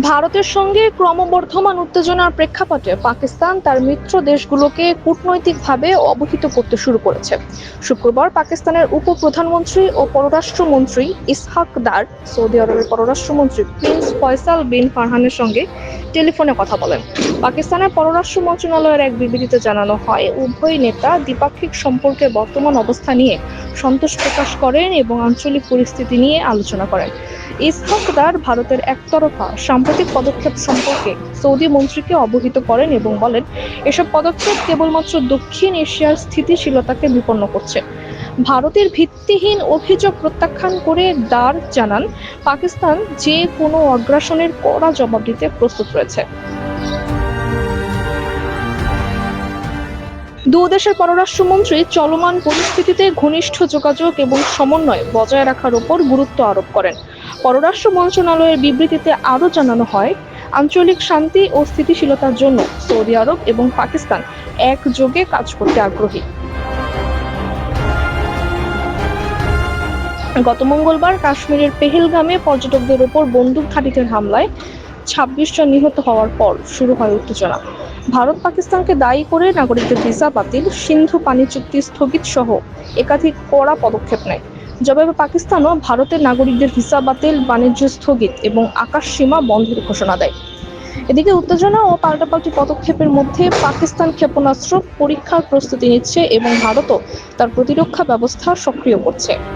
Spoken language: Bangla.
ভারতের সঙ্গে ক্রমবর্ধমান উত্তেজনার প্রেক্ষাপটে পাকিস্তান তার মিত্র দেশগুলোকে কূটনৈতিকভাবে অবহিত করতে শুরু করেছে। শুক্রবার পাকিস্তানের উপপ্রধানমন্ত্রী ও পররাষ্ট্রমন্ত্রী ইসহাক দার সৌদি আরবের পররাষ্ট্রমন্ত্রী প্রিন্স ফয়সাল বিন ফারহানের সঙ্গে টেলিফোনে কথা বলেন। পাকিস্তানের পররাষ্ট্র মন্ত্রণালয়ের এক বিবৃতিতে জানানো হয়, উভয় নেতা দ্বিপাক্ষিক সম্পর্কের বর্তমান অবস্থা নিয়ে সন্তোষ প্রকাশ করেন এবং আঞ্চলিক পরিস্থিতি নিয়ে আলোচনা করেন। ইসহাকদার ভারতের একতরফা সাম্প্রতিক পদক্ষেপ সম্পর্কে সৌদি মন্ত্রীকে অবহিত করেন এবং বলেন, এসব পদক্ষেপ কেবলমাত্র দক্ষিণ এশিয়ার স্থিতিশীলতাকে বিপন্ন করছে। ভারতের ভিত্তিহীন অভিযোগ প্রত্যাখ্যান করে দার জানান, পাকিস্তান যে কোনো আগ্রাসনের কড়া জবাব দিতে প্রস্তুত রয়েছে। দুদেশের পররাষ্ট্রমন্ত্রী চলমান পরিস্থিতিতে ঘনিষ্ঠ যোগাযোগ এবং সমন্বয় বজায় রাখার উপর গুরুত্ব আরোপ করেন। পররাষ্ট্র মন্ত্রণালয়ের বিবৃতিতে আরও জানানো হয়, আঞ্চলিক শান্তি ও স্থিতিশীলতার জন্য সৌদি আরব এবং পাকিস্তান একযোগে কাজ করতে আগ্রহী। গত মঙ্গলবার কাশ্মীরের পেহেলগামে পর্যটকদের উপর বন্দুকধারীদের হামলায় ছাব্বিশ জন নিহত হওয়ার পর শুরু হয় উত্তেজনা। ভারত পাকিস্তানকে দায়ী করে নাগরিকদের ভিসা বাতিল, সিন্ধু পানি চুক্তি স্থগিত সহ একাধিক কড়া পদক্ষেপ নেয়। জবাবে পাকিস্তানও ভারতের নাগরিকদের ভিসা বাতিল, বাণিজ্য স্থগিত এবং আকাশ সীমা বন্ধের ঘোষণা দেয়। এদিকে উত্তেজনা ও পাল্টাপাল্টি পদক্ষেপের মধ্যে পাকিস্তান ক্ষেপণাস্ত্র পরীক্ষার প্রস্তুতি নিচ্ছে এবং ভারতও তার প্রতিরক্ষা ব্যবস্থা সক্রিয় করছে।